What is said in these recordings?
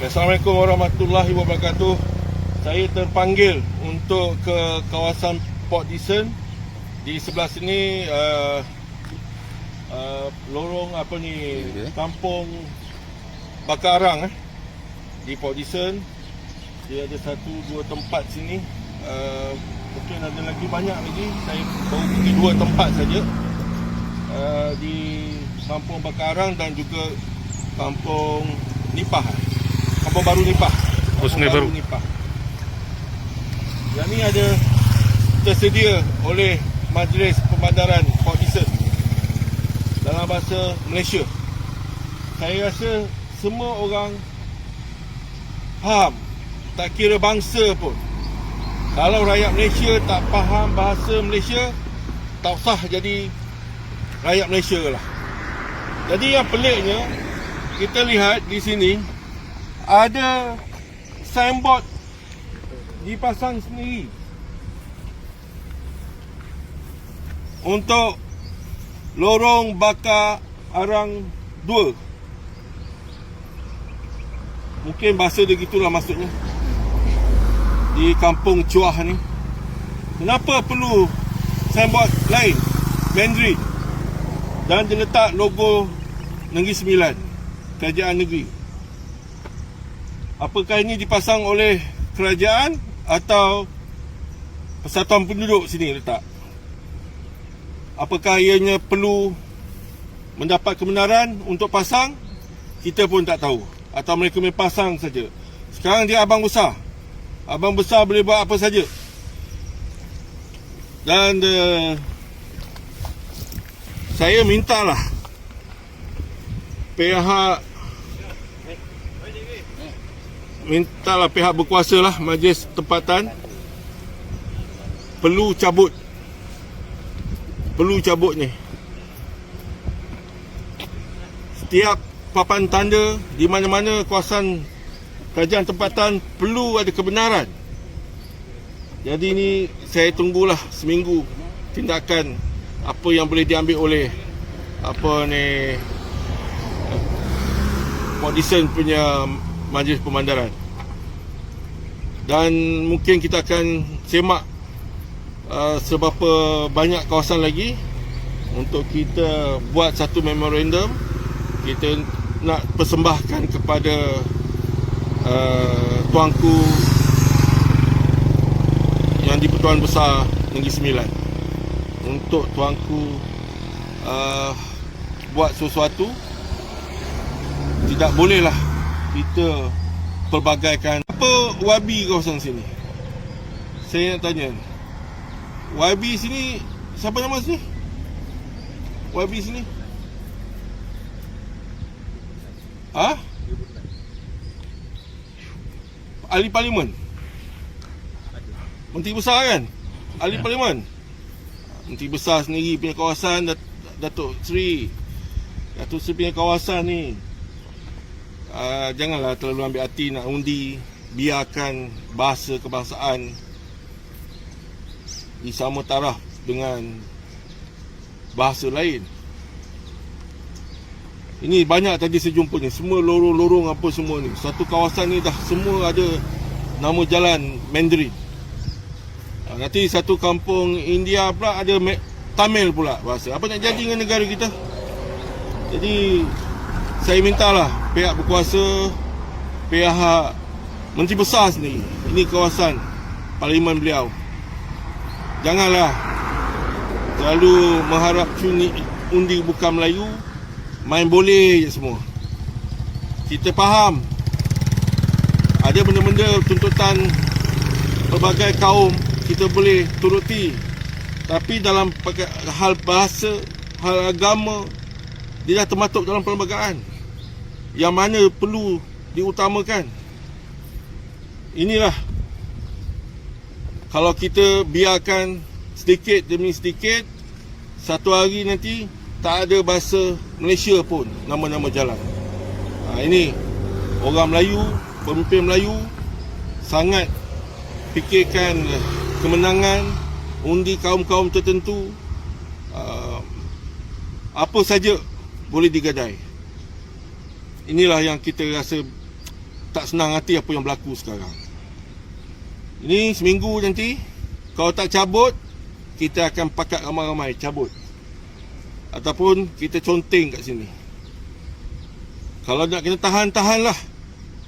Assalamualaikum warahmatullahi wabarakatuh. Saya terpanggil untuk ke kawasan Port Dickson. Di sebelah sini uh, uh, lorong apa ni kampung Bakarang eh di Port Dickson. Dia ada satu dua tempat sini. Uh, mungkin ada lagi banyak lagi. Saya baru pergi dua tempat saja. Uh, di kampung Bakarang dan juga kampung Nipah. Kampung Baru Nipah. Oh, Sungai Kampung Baru. Nipah. Yang ni ada tersedia oleh Majlis Pemandaran Port Dickson dalam bahasa Malaysia. Saya rasa semua orang faham, tak kira bangsa pun. Kalau rakyat Malaysia tak faham bahasa Malaysia, tak usah jadi rakyat Malaysia lah. Jadi yang peliknya, kita lihat di sini ada signboard dipasang sendiri. Untuk lorong bakar arang 2 mungkin bahasa dia gitulah maksudnya. Di kampung Cuah ni. Kenapa perlu signboard lain? Mandarin. Dan dia letak logo Negeri Sembilan. Kerajaan Negeri apakah ini dipasang oleh kerajaan atau persatuan penduduk sini letak? Apakah ianya perlu mendapat kebenaran untuk pasang? Kita pun tak tahu. Atau mereka main pasang saja. Sekarang dia abang besar. Abang besar boleh buat apa saja. Dan uh, saya mintalah pihak mintalah pihak berkuasa lah majlis tempatan. Perlu cabut. Perlu cabut ni. Setiap papan tanda di mana-mana kawasan kerajaan tempatan perlu ada kebenaran. Jadi ni saya tunggulah seminggu tindakan apa yang boleh diambil oleh apa ni Port Dickson punya majlis pemandaran dan mungkin kita akan semak uh, seberapa banyak kawasan lagi untuk kita buat satu memorandum. Kita nak persembahkan kepada uh, tuanku yang di Pertuan Besar Negeri Sembilan. Untuk tuanku uh, buat sesuatu tidak bolehlah kita pelbagaikan. Apa wabi kawasan sini? Saya nak tanya. YB sini siapa nama sini? YB sini? Ha? Ahli Parlimen. Menteri Besar kan? Ahli Parlimen. Menteri Besar sendiri punya kawasan Dat- Datuk Seri. Datuk Seri punya kawasan ni uh, Janganlah terlalu ambil hati nak undi. Biarkan bahasa kebangsaan Disama taraf dengan Bahasa lain. Ini banyak tadi saya jumpa ni. Semua lorong-lorong apa semua ni. Satu kawasan ni dah semua ada Nama jalan Mandarin. Ha, Nanti satu kampung India pula ada Tamil pula bahasa. Apa nak jadi dengan negara kita? Jadi Saya mintalah Pihak berkuasa Pihak Menteri Besar sendiri. Ini kawasan Parlimen beliau. Janganlah Terlalu mengharap cuni undi bukan Melayu Main boleh je semua. Kita faham. Ada benda-benda tuntutan Pelbagai kaum Kita boleh turuti. Tapi dalam hal bahasa Hal agama Dia dah termasuk dalam perlembagaan. Yang mana perlu diutamakan. Inilah. Kalau kita biarkan Sedikit demi sedikit Satu hari nanti tak ada bahasa Malaysia pun nama-nama jalan. Ha, ini orang Melayu, pemimpin Melayu sangat fikirkan kemenangan undi kaum-kaum tertentu. Uh, apa saja boleh digadai. Inilah yang kita rasa tak senang hati apa yang berlaku sekarang. Ini seminggu nanti kalau tak cabut kita akan pakat ramai-ramai cabut. Ataupun kita conteng kat sini. Kalau nak kena tahan, tahanlah.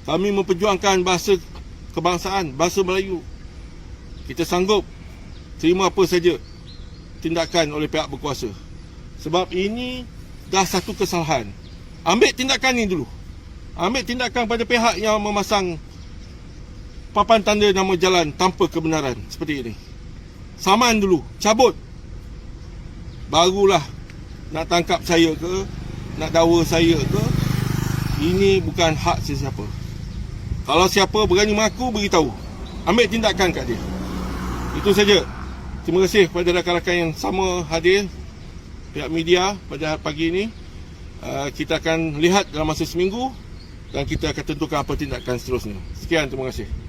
Kami memperjuangkan bahasa kebangsaan, bahasa Melayu. Kita sanggup terima apa saja tindakan oleh pihak berkuasa. Sebab ini dah satu kesalahan. Ambil tindakan ni dulu. Ambil tindakan pada pihak yang memasang papan tanda nama jalan tanpa kebenaran seperti ini. Saman dulu, cabut. Barulah nak tangkap saya ke, nak dakwa saya ke. Ini bukan hak sesiapa. Kalau siapa berani mengaku, beritahu. Ambil tindakan kat dia. Itu saja. Terima kasih kepada rakan-rakan yang sama hadir pihak media pada pagi ini. Uh, kita akan lihat dalam masa seminggu dan kita akan tentukan apa tindakan seterusnya. Sekian, terima kasih.